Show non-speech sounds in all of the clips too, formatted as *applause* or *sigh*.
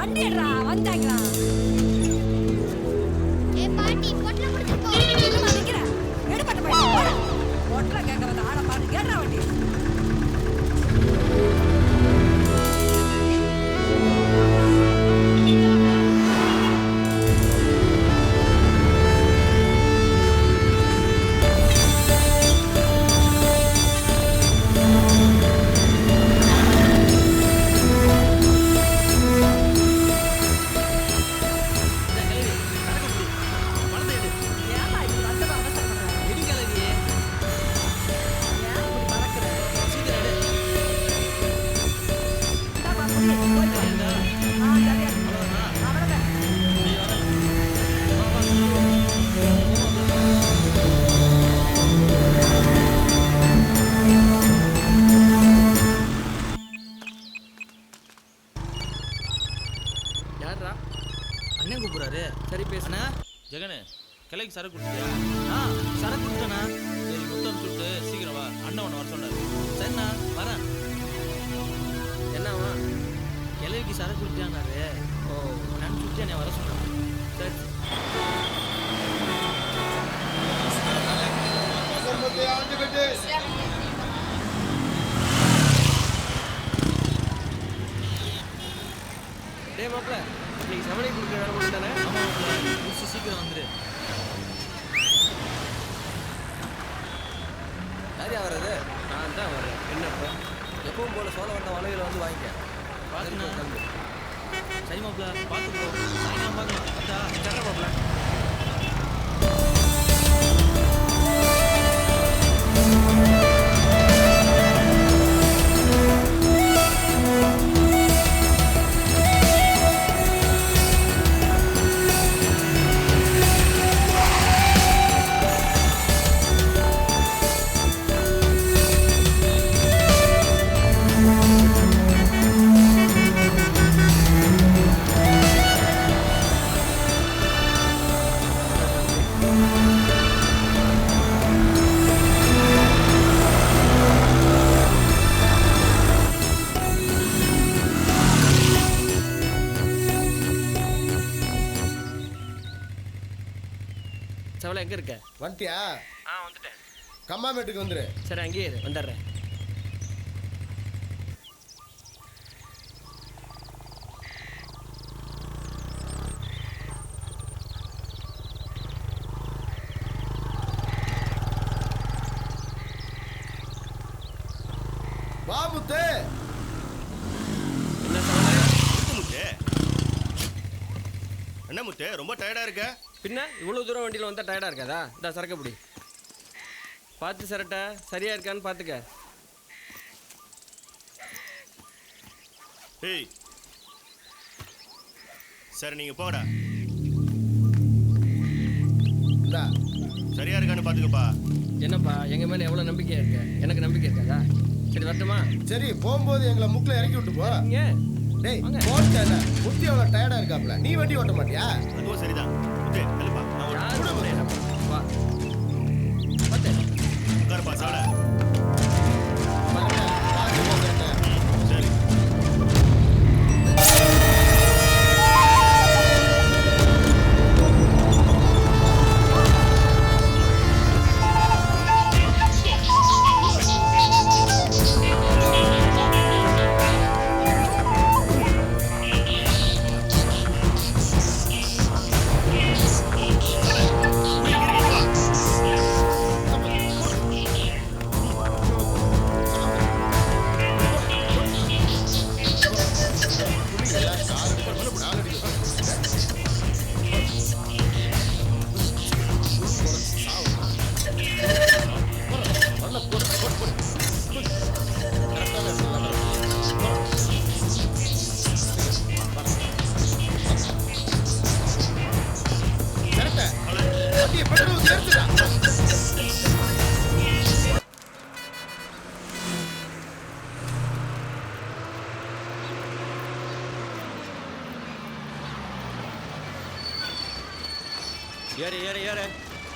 வண்டிடுறா வந்தாங்களா சரக்கு கொடுத்தியானாரு ஓ. நான் சுட்டி என்னை வர சொன்னான் சரி. டேய் மாப்ள இன்னைக்கு சமணி கொடுக்குற வேலை முடிச்சு சீக்கிரம் வந்துரு. யார் வர்றது? நான் தான் வரேன் என்னப்பா எப்பவும் போல சோழ வந்த வலையில வந்து வாங்கிக்க. பாத்துண்ணா தம்பி சரி மாப்பிள பார்த்து போ சாயங்காலம் பார்க்கலாம் வந்துட்டியா? ஆ வந்துட்டேன். கம்மாமேட்டுக்கு வந்துரு. சரி அங்கேயே இரு வந்துடுறேன். வா முத்து. என்ன சவலை முத்து என்ன முத்து ரொம்ப டயர்டா இருக்க? பின்ன இவ்வளோ தூரம் வண்டியில் வந்தால் டயர்டாக இருக்காதா? இந்த சரக்கு பிடி. பார்த்து சரட்டா சரியா இருக்கான்னு பார்த்துக்க. ஏய். சரி நீங்க போடா இந்தா. சரியா இருக்கான்னு பாத்துக்கப்பா என்னப்பா எங்கள் மேலே எவ்வளோ நம்பிக்கையா இருக்க? எனக்கு நம்பிக்கை இருக்காதா? சரி வரட்டுமா? சரி போகும்போது எங்களை முக்கில் இறக்கி விட்டு போ. இங்கே டேய். போட்டேன் முத்தி எவ்வளோ டயர்டா இருக்காப்ல நீ வண்டி ஓட்ட மாட்டியா? அதுவும் சரிதான்.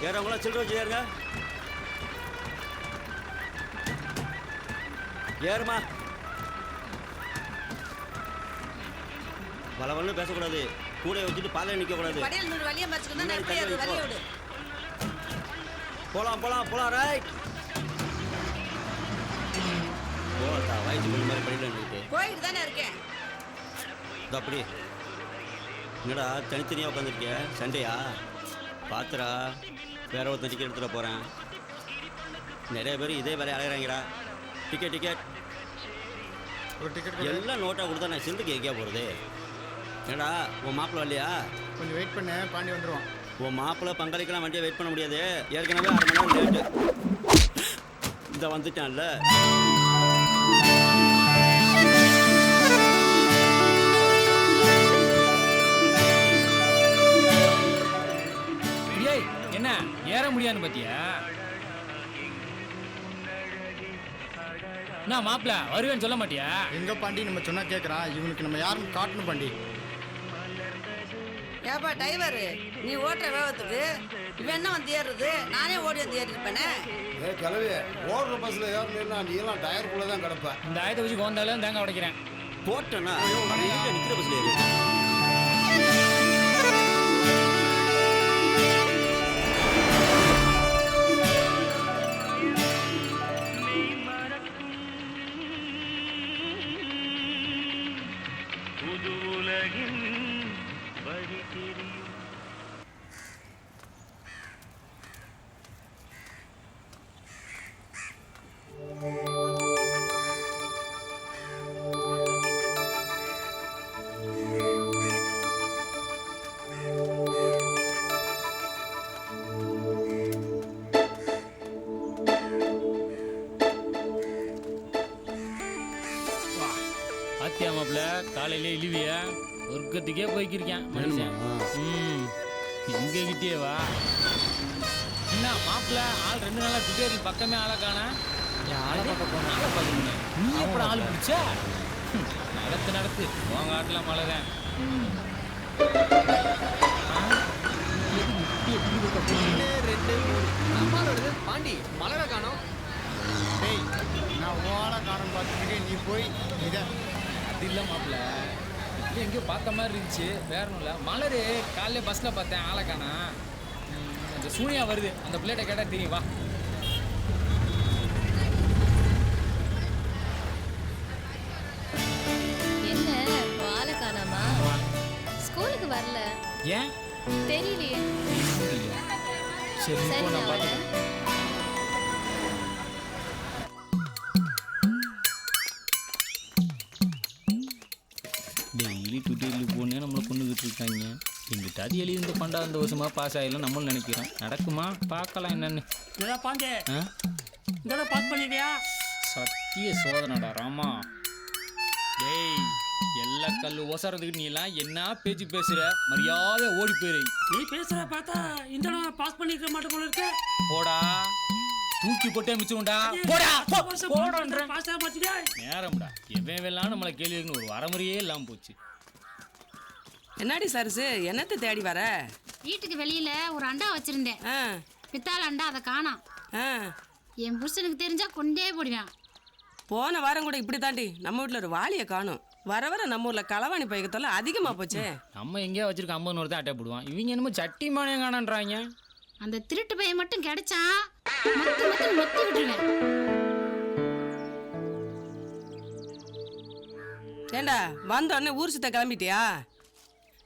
ஏறவங்களாம் சில்லற வச்சு ஏறுங்க. ஏறுமா. வளவலன்னு பேசக்கூடாது. கூட வச்சுட்டு பாதையை நிற்கக்கூடாது படியில் நூறு வழியை எப்படி அது போ. விடு. போலாம் போலாம் போலாம் ரைட் போட்டா வயசு பண்ணி மாதிரி நின்றுட்டு கோயிலுக்கு தானே இருக்கேன். அப்படி. என்னடா தனித்தனியாக உட்காந்துருக்கிய? சண்டையா? பாத்துடா வேற ஒருத்தன் டிக்கெட் எடுத்துட போகிறேன் நிறைய பேர் இதே வேலையை அலையிறாங்கடா. டிக்கெட் டிக்கெட் ஒரு டிக்கெட் எல்லாம் நோட்டாக கொடுத்தா நான் சிந்துக்கு எங்கேயா போகிறது என்னடா உன் மாப்பிள்ளை இல்லையா கொஞ்சம் வெயிட் பண்ணு பாண்டி வந்துருவான். உன் மாப்பிள்ளை பங்களிக்கெல்லாம் வண்டியை வெயிட் பண்ண முடியாது. ஏற்கனவே அரை மணி நேரம் லேட்டு இந்த வந்துட்டான்ல. என்ன? ஏற முடியாதுன்னு பாத்தியா? நான் மாப்பிள வருவேன்னு சொல்ல மாட்டியா? எங்க பாண்டி நம்ம சொன்னா கேக்குறான். இவனுக்கு நம்ம யாருன்னு காட்டணும் பாண்டி. ஏப்பா டிரைவர் நீ ஓட்டுற வேகத்துக்கு. இவன் என்ன வந்து ஏறுறது? நானே ஓடி வந்து ஏறிருப்பேனே ஏ கிளவி ஓடுற பஸ்ல ஏறணும்னா நீ எல்லாம் டயருக்குள்ள தான் கிடப்ப. இந்த ஆயத்தை வச்சு கோந்தாலும் தேங்காய் உடைக்கிறேன். போட்டேன்னா நிற்கிற பஸ்ல ஏறு. ஆத்தியா மாப்பிள காலையிலே இழிவிய சொர்க்கத்துக்கே போய்க்கிருக்கேன் மனுஷன். ம் எங்க கிட்டே வா. என்ன மாப்பிள ஆள் ரெண்டு நாளா ட்விட்டரில் பக்கமே ஆளை காணா? ஆளை பார்க்க போன? ஆளை பார்க்கணுங்க நீ எப்படி ஆள் பிடிச்சா? நடத்து நடத்து. உங்க ஆட்டுல மழை தான் பாண்டி மலரை காணோம். டேய் நான் ஓட காரணம் பார்த்துருக்கேன் நீ போய் இதை அது இல்லை மாப்பிள. இது எங்கேயோ பார்த்த மாதிரி இருந்துச்சு. வேற ஒன்றும் இல்லை. மலரு காலையில பஸ்ஸில் பார்த்தேன் ஆளை காணா ம், அந்த சூனியா வருது. அந்த பிள்ளைகிட்ட கேட்டால் தெரியும் வா. என்ன வாழை காணாமா? ஸ்கூலுக்கு வரல. ஏன்? தெரியலையே? சரி இப்போ நான் பார்த்துக்கிறேன். எங்கிட்டாவது எழுதி இந்த பண்டாண்டு வருஷமா பாஸ் ஆகிடலாம் நம்மளும் நினைக்கிறோம். நடக்குமா? பார்க்கலாம் என்னன்னு. இதா பாஞ்சே? இதோட பாஸ் பண்ணிட்டியா? சத்திய சோதனடா ராமா. டேய் எல்லா கல்லு ஒசறதுக்கு நீ எல்லாம் என்ன பேச்சு பேசுற? மரியாதை ஓடி போயிரு. நீ பேசுற பார்த்தா இந்த பாஸ் பண்ணிருக்க மாட்டேன் போல இருக்க. போடா. தூக்கி போட்டே மிச்சம்டா. போடா. போ, போடான்றேன் பாஸ் ஆக மாட்டியா நேரம்டா. எவன் வெல்லாம் நம்மளை கேள்வி கேட்கணும். ஒரு வரமுறையே இல்லாம போச்சு. என்னடி சருசு? என்னத்தை தேடி வர? வீட்டுக்கு வெளியில ஒரு அண்டா வச்சிருந்தேன். ஆ. பித்தாள அண்டா அதை காணாம். ஆ. என் புருஷனுக்கு தெரிஞ்சா கொண்டே போடுவேன். போன வாரம் கூட இப்படி தாண்டி நம்ம வீட்டில் ஒரு வாளியை காணும். வர வர நம்ம ஊரில் களவாணி பைக்கத்தொல்ல அதிகமாக போச்சே. நம்ம எங்கேயா வச்சிருக்க ஐம்பது நூறு தான் அட்டை போடுவான். இவங்க என்னமோ சட்டி மானியம் காணன்றாங்க. அந்த திருட்டு பையன் மட்டும் கிடைச்சா மொத்த மொத்த மொத்தி விட்டுருவேன். ஏண்டா வந்த உடனே ஊர் சுத்த கிளம்பிட்டியா?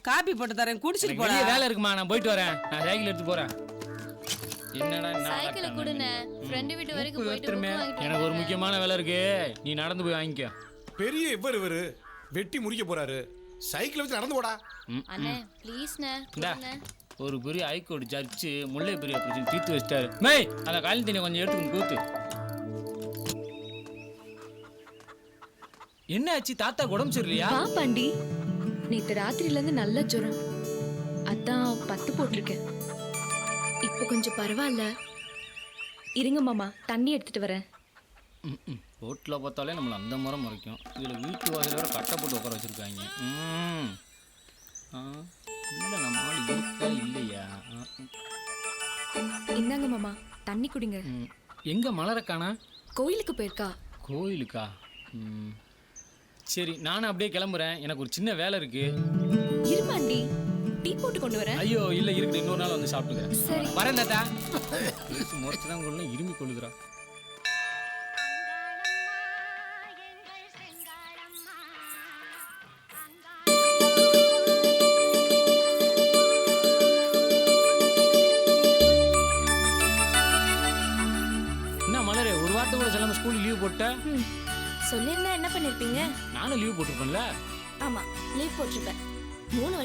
காப்பி போட்டு தரேன் குடிச்சிட்டு போடா. வேலை இருக்குமா? நான் போயிட்டு வரேன். நான் சைக்கிள் எடுத்து போறேன். என்னடா என்ன சைக்கிளை. ஃப்ரெண்டு வீட்டு வரைக்கும் போயிட்டு வாங்கிட்டு எனக்கு ஒரு. முக்கியமான வேலை இருக்கு. நீ நடந்து போய் வாங்கிக்கோ. பெரிய இவர் இவரு. வெட்டி முடிக்க போறாரு. சைக்கிள் வச்சு நடந்து போடா. அண்ணே ப்ளீஸ்ண்ணே ஒரு பெரிய ஹைகோர்ட் ஜட்ஜு முல்லை பெரிய பிரச்சனை தீர்த்து வச்சிட்டாரு. மேய் அந்த காலி தண்ணி கொஞ்சம் எடுத்துக்கணும் கூத்து. என்ன ஆச்சு? தாத்தா உடம்பு சரியில்லையா? பாண்டி. நேத்து ராத்திரில இருந்து நல்ல ஜுரம். அதான் பத்து போட்டிருக்கேன். இப்போ கொஞ்சம் பரவாயில்ல. இருங்க மாமா தண்ணி எடுத்துட்டு வரேன். ரோட்டில் பார்த்தாலே நம்மளை அந்த முறை முறைக்கும். இதில் வீட்டு வாசல் வேற கட்டை போட்டு உட்கார வச்சிருக்காங்க. இல்லை நம்ம இருக்கா இல்லையா. இந்தாங்க மாமா தண்ணி குடிங்க. எங்க மலர காணா கோயிலுக்கு போயிருக்கா. கோயிலுக்கா? ம். சரி நானும் அப்படியே கிளம்புறேன். எனக்கு ஒரு சின்ன வேலை இருக்கு. இருமாண்டி டீ போட்டு கொண்டு வரேன். ஐயோ இல்ல இருக்குது இன்னொரு நாள் வந்து சாப்பிட்டுக்கிறேன். சரி. வரேன் தாத்தா. *laughs* முறைச்சு தான் கொள்ள இருமி கொள்ளுதுரா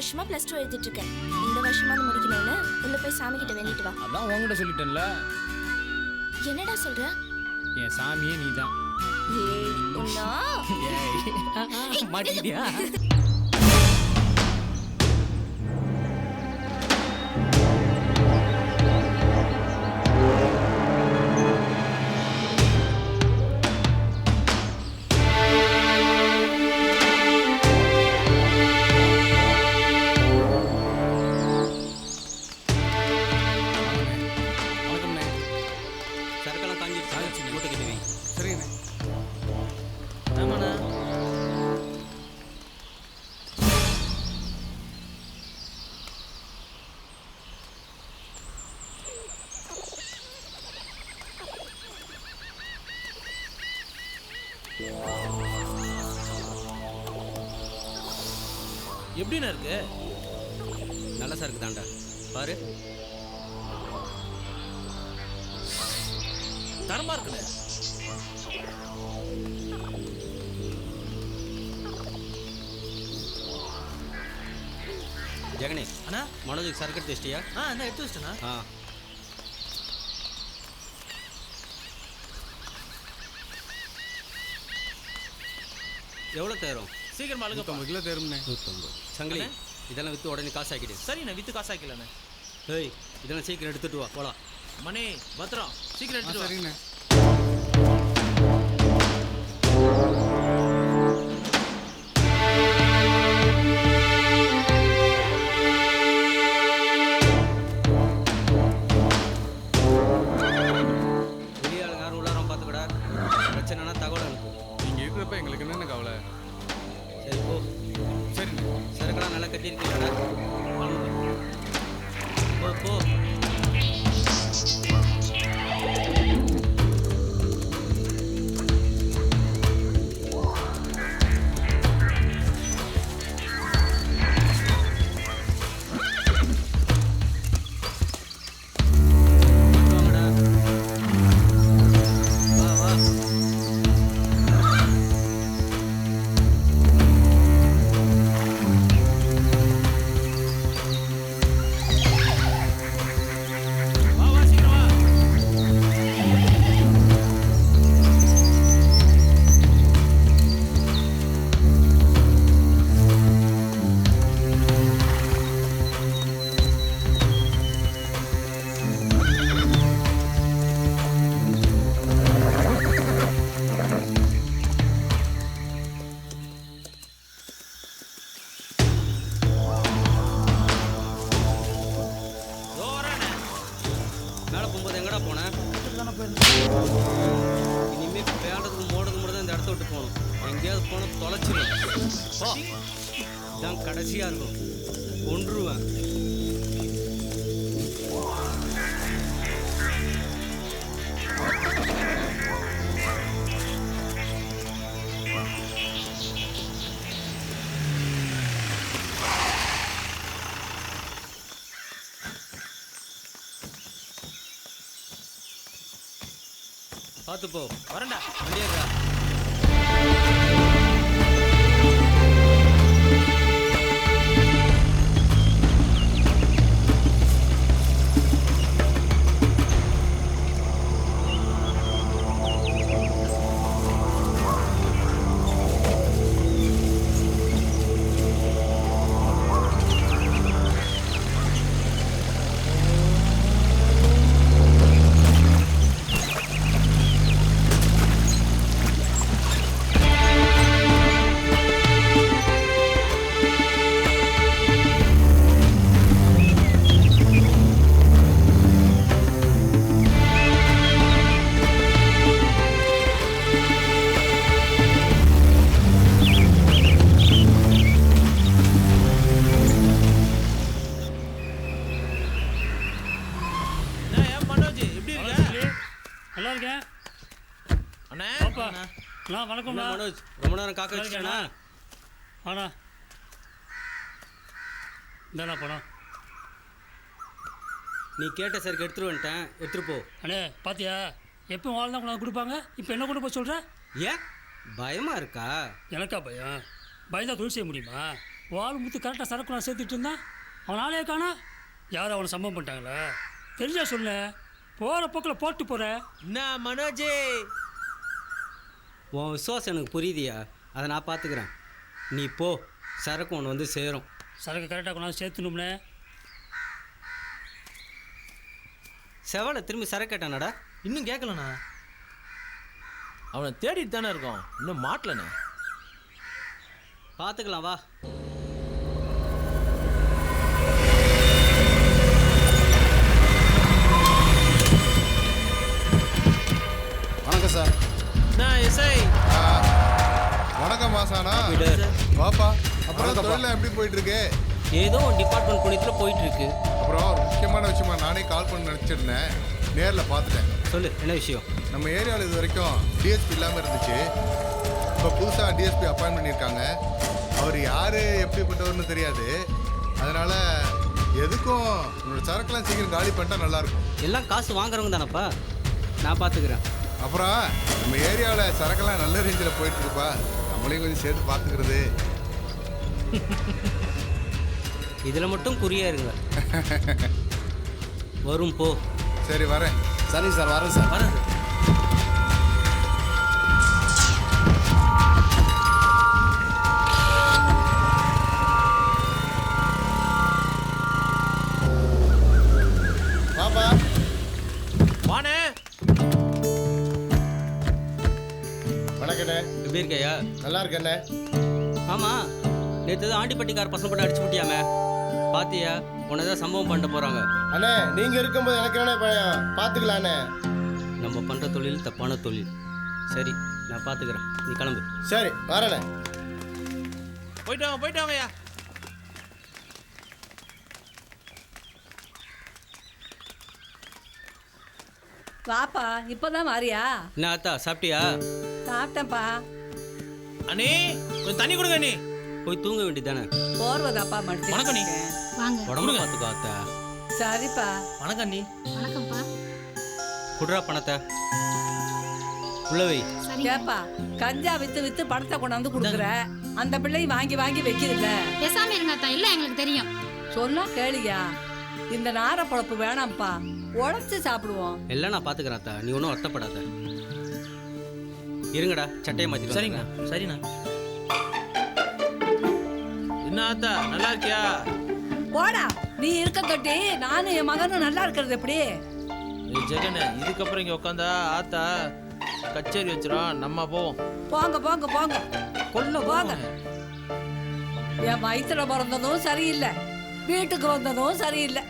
வருஷமா பிளஸ் டூ எழுதிட்டு இருக்கேன் இந்த வருஷமா முடிக்கணும்னு உள்ள போய் சாமி கிட்ட வேண்டிட்டு வா. அதான் உங்ககிட்ட சொல்லிட்டேன்ல. என்னடா சொல்ற? என் சாமியே நீதான். ஏய் உன்னா? ஏய். *laughs* மாட்டிக்கிட்டியா? எப்படிண்ணா இருக்கு? நல்ல சரக்கு தாண்டா பாரு. தரமா இருக்குண்ணே. ஜெகனே அண்ணா. மனோஜுக்கு சரக்கு எடுத்து வச்சிட்டியா? ஆ என்ன எடுத்து வச்சிட்டேண்ணா. ஆ. எவ்வளோ தேரும்? சீக்கிரமா நூற்றம்பது கிலோ தேரும்ண்ணே நூற்றம்பது சங்கிலி இதெல்லாம் விற்று உடனே காசு ஆக்கிடு சரிண்ணே வித்து காசு ஆக்கலண்ணே ஏய் இதெல்லாம் சீக்கிரம் எடுத்துட்டு வா போலாம். மணி பத்திரம் சீக்கிரம் வா. சரிங்கண்ணே போ கொன்றுவேன் பார்த்து போ. வரண்டா வண்டியா வணக்கம்ண்ணா. என்ன மனோஜ் ரொம்ப நேரம் காக்க இருக்கேண்ணா ஆண்ணா இந்தாண்ணா பணம் நீ கேட்ட சருக்கு எடுத்துட்டு வந்துட்டேன். எடுத்துட்டு போ. அண்ணே பாத்தியா? எப்போ வாழ் தான் கொண்டாந்து கொடுப்பாங்க? இப்போ என்ன கொண்டு போய் சொல்கிற ஏன் பயமா இருக்கா? எனக்கா பயம்? பயந்தா தொழில் செய்ய முடியுமா? வால் முத்து கரெக்டாக சரக்கு நான் சேர்த்துட்டு இருந்தான். அவன் ஆளே காணா. யாரும் அவனை சம்பவம் பண்ணிட்டாங்களா. தெரிஞ்சா சொல்லு போகிற போக்கில் போட்டு போகிற என்ன மனோஜே? உன் விசுவாசம் எனக்கு புரியுதியா? அதை நான் பார்த்துக்கிறேன். நீ போ. சரக்கு ஒன்று வந்து சேரும். சரக்கு கரெக்டாக கொண்டாந்து சேர்த்துணும்னே செவலை திரும்பி சரக்கு கேட்டானடா? இன்னும் கேட்கலண்ணா. அவனை தேடிட்டு தானே இருக்கோம். இன்னும் மாட்டலண்ணே. பார்த்துக்கலாம் வா. வணக்கம் சார். விடு. வாப்பா அப்புறம் தொழில எப்படி போயிட்டு இருக்கு ஏதோ ஒரு டிபார்ட்மெண்ட் புண்ணியத்தில் போயிட்டு இருக்கு அப்புறம் ஒரு முக்கியமான விஷயமா நானே கால் பண்ண நினச்சிருந்தேன். நேரில் பார்த்துட்டேன். சொல்லு என்ன விஷயம்? நம்ம ஏரியாவில் இது வரைக்கும் டிஎஸ்பி இல்லாமல் இருந்துச்சு. இப்போ புதுசாக டிஎஸ்பி அப்பாயின்ட் பண்ணியிருக்காங்க. அவர் யார் எப்படிப்பட்டவர்னு தெரியாது. அதனால் எதுக்கும் உன்னோட சரக்குலாம் சீக்கிரம் காலி பண்ணிட்டா நல்லாயிருக்கும். எல்லாம் காசு வாங்குறவங்க தானப்பா? நான் பார்த்துக்கிறேன் அப்புறம் நம்ம ஏரியாவில் சரக்கெல்லாம் நல்ல ரேஞ்சில் போயிட்டு இருக்குப்பா நம்மளையும் கொஞ்சம் சேர்த்து பார்த்துக்கிறது. *laughs* இதில் மட்டும் குறியா இருங்க. *laughs* வரும் போ. சரி வரேன். சரிங்க சார் வரேன் சார். வரேன். சார் எப்படி இருக்கையா நல்லா இருக்கண்ணே ஆமாம் நேற்று தான் ஆண்டிப்பட்டிக்கார பசங்க போட்டு அடிச்சு விட்டியாமே பாத்தியா? உன்னை தான் சம்பவம் பண்ணிட்டு போகிறாங்க அண்ணே நீங்க இருக்கும்போது எனக்கு என்ன பயம்? பாத்துக்கலாண்ணே. நம்ம பண்ணுற தொழில் தப்பான தொழில். சரி நான் பார்த்துக்கிறேன் நீ கிளம்பு. சரி வரண்ணே. போயிட்டு வாங்க போயிட்டு வாங்கய்யா. வாப்பா இப்போதான் வாரியா? என்ன அத்தா சாப்பிட்டியா? சாப்பிட்டேன்ப்பா. அண்ணே கொஞ்சம் தண்ணி கொடுங்க அண்ணே. போய் தூங்க வேண்டியதானே போர்வதாப்பா மடிச்சு வணக்கம் நீ வாங்க. உடம்பு பார்த்துக்கோ அத்தா. சரிப்பா. வணக்கம் அண்ணி. வணக்கம்ப்பா. குடுறா பணத்தை. உள்ளவை ஏப்பா கஞ்சா வித்து வித்து பணத்தை கொண்டாந்து கொடுக்குற. அந்த பிள்ளையும் வாங்கி வாங்கி வைக்கிறதில்ல பேசாம இருங்க அத்தா இல்லை எங்களுக்கு தெரியும். சொன்னா கேளியா. இந்த நார பொழப்பு வேணாம்ப்பா. உழைச்சு சாப்பிடுவோம். எல்லாம் நான் பார்த்துக்கிறேன் அத்தா. நீ ஒன்றும் வருத்தப்படாத. இருங்கடா சட்டையை மாற்றிட்டு சரிங்கண்ணா சரிண்ணா. என்ன ஆத்தா நல்லா இருக்கியா? போடா நீ இருக்க கட்டி நானும் என் மகனும் நல்லா இருக்கிறது எப்படி? ஜெகனே இதுக்கப்புறம் இங்க உட்காந்தா ஆத்தா கச்சேரி வச்சிரும் நம்ம போவோம். போங்க போங்க போங்க. கொல்ல போங்க. என் வயிற்றுல பிறந்ததும் சரியில்லை வீட்டுக்கு வந்ததும் சரியில்லை.